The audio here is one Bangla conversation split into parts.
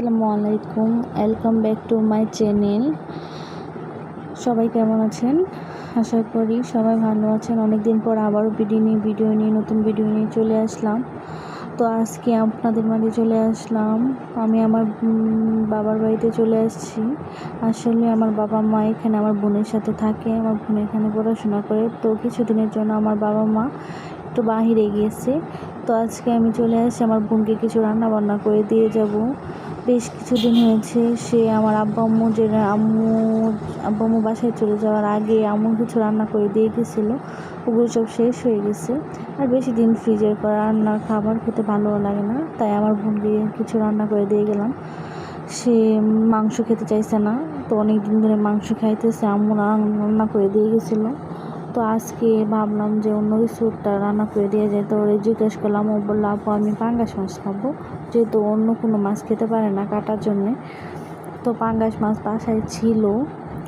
আসসালামু আলাইকুম। Welcome back to my channel সবাই কেমন আছেন? আশা করি সবাই ভালো আছেন। অনেক দিন পর আবারও ভিডিও নিয়ে ভিডিও নিয়ে, নতুন ভিডিও নিয়ে চলে আসলাম। তো আজকে আপনাদের মাঝে চলে আসলাম। আমি আমার বাবার বাড়িতে চলে আসছি। আসলে আমার বাবা মা এখানে আমার বোনের সাথে থাকে। আমার বোন এখানে পড়াশোনা করে। তো কিছুদিনের জন্য আমার বাবা মা একটু বাহিরে গিয়েছে। তো আজকে আমি চলে আসি আমার বোনকে কিছু রান্না বান্না করে দিয়ে যাব। বেশ কিছুদিন হয়েছে, সে আমার আব্বা আম্মু যে আম্মু, আব্বা আম্মু বাসায় চলে যাওয়ার আগে আম্মু কিছু রান্না করে দিয়ে গেছিল, ওগুলো সব শেষ হয়ে গেছে। আর বেশি দিন ফ্রিজের করা রান্নার খাবার খেতে ভালো লাগে না, তাই আমার বোনকে কিছু রান্না করে দিয়ে গেলাম। সে মাংস খেতে চাইছে না, তো অনেক দিন ধরে মাংস খাইতেছে, আম্মু রান- রান্না করে দিয়ে গেছিল। তো আজকে ভাবলাম যে অন্য কিছুটা রান্না করে দিয়ে যায়। তো ওরে জিজ্ঞেস করলাম, ও বলল, আপু, আমি পাঙ্গাস মাছ খাব। যেহেতু অন্য কোনো মাছ খেতে পারে না কাটার জন্যে। তো পাঙ্গাস মাছ বাসায় ছিল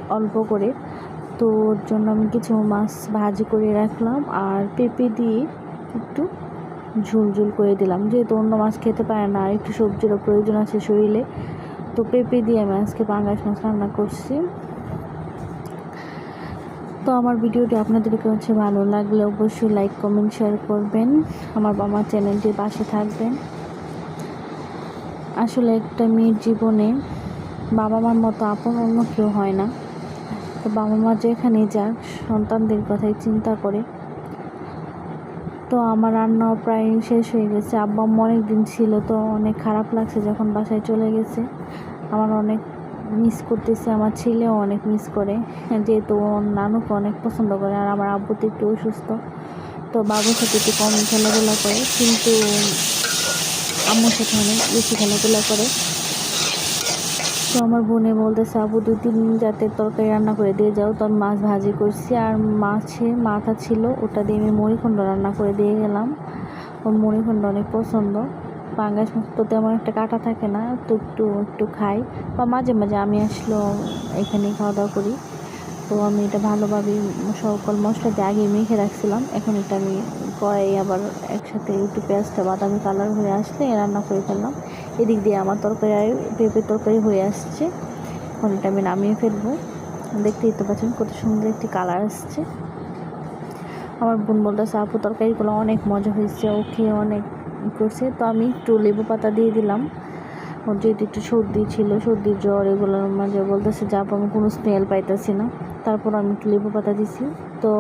অল্প করে। তো ওর জন্য আমি কিছু মাছ ভাজি করে রাখলাম আর পেঁপে দিয়ে একটু ঝুল ঝুল করে দিলাম। যেহেতু অন্য মাছ খেতে পারে না, একটু সবজিরও প্রয়োজন আছে শরীরে। তো পেঁপে দিয়ে আমি আজকে পাঙ্গাস মাছ রান্না করছি। তো আমার ভিডিওটি আপনাদের কাছে ভালো লাগলে অবশ্যই লাইক কমেন্ট শেয়ার করবেন। আমার বাবা চ্যানেলটির পাশে থাকবেন। আসলে একটা মেয়ের জীবনে বাবা মার মতো আপন অন্য কেউ হয় না। তো বাবা মা যেখানে যাক, সন্তানদের কথাই চিন্তা করে। তো আমার রান্নাও প্রায় শেষ হয়ে গেছে। আব্বা অনেক দিন ছিল তো অনেক খারাপ লাগছে যখন বাসায় চলে গেছে। আমার অনেক মিস করতেছে, আমার ছেলেও অনেক মিস করে, যেহেতু ওর নানুকে অনেক পছন্দ করে আর আমার আব্বু তো একটু অসুস্থ। তো বাবুর সাথে একটু কম খেলাধুলা করে, কিন্তু আম্মুর সাথে অনেক বেশি খেলাধুলা করে। তো আমার বোনে বলতেছে আবু দু তিন যাতে তরকারি রান্না করে দিয়ে যাও, তো মাছ ভাজি করছি। আর মাছে মাথা ছিল, ওটা দিয়ে আমি মুড়িখণ্ড রান্না করে দিয়ে গেলাম। ওর মুড়িখণ্ড অনেক পছন্দ। পাঙ্গাস মাছ তো তেমন একটা কাটা থাকে না, তো একটু একটু খাই। বা মাঝে মাঝে আমি আসলো এখানে খাওয়া দাওয়া করি। তো আমি এটা ভালোভাবে সকল মশলা দিয়ে আগে মেখে রাখছিলাম। এখন এটা আমি কড়াই আবার একসাথে একটু পেঁয়াজটা, বাদামি কালার হয়ে আসলে রান্না করে ফেললাম। এদিক দিয়ে আমার তরকারি, পেঁপের তরকারি হয়ে আসছে। এখন এটা আমি নামিয়ে ফেলব। দেখতেই তো পাচ্ছেন কত সুন্দর একটি কালার আসছে। আমার বোন বলতেছে, আপু, তরকারিগুলো অনেক মজা হয়েছে। ও খেয়ে অনেক করছে। তো আমি একটু লেবু পাতা দিয়ে দিলাম। ওর যেহেতু একটু সর্দি ছিল সর্দির জ্বর এগুলোর মাঝে বলতেছে যে আমি কোনো স্মেল পাইতেছি না। তারপর আমি একটু লেবু পাতা দিছি। তো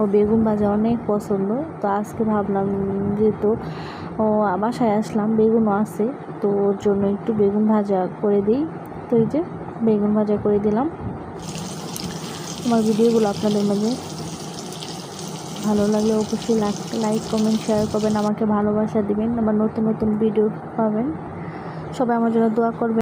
ও বেগুন ভাজা অনেক পছন্দ। তো আজকে ভাবলাম যেহেতু ও বাসায় আসলাম, বেগুনও আছে। তো ওর জন্য একটু বেগুন ভাজা করে দিই। তো এই যে, বেগুন ভাজা করে দিলাম। আমার ভিডিওগুলো আপনাদের মাঝে ভালো লাগলে অবশ্যই লাইক লাইক কমেন্ট শেয়ার করবেন, আমাকে ভালোবাসা দিবেন আমার নতুন নতুন ভিডিও পাবেন। সবাই আমার জন্য দোয়া করবেন।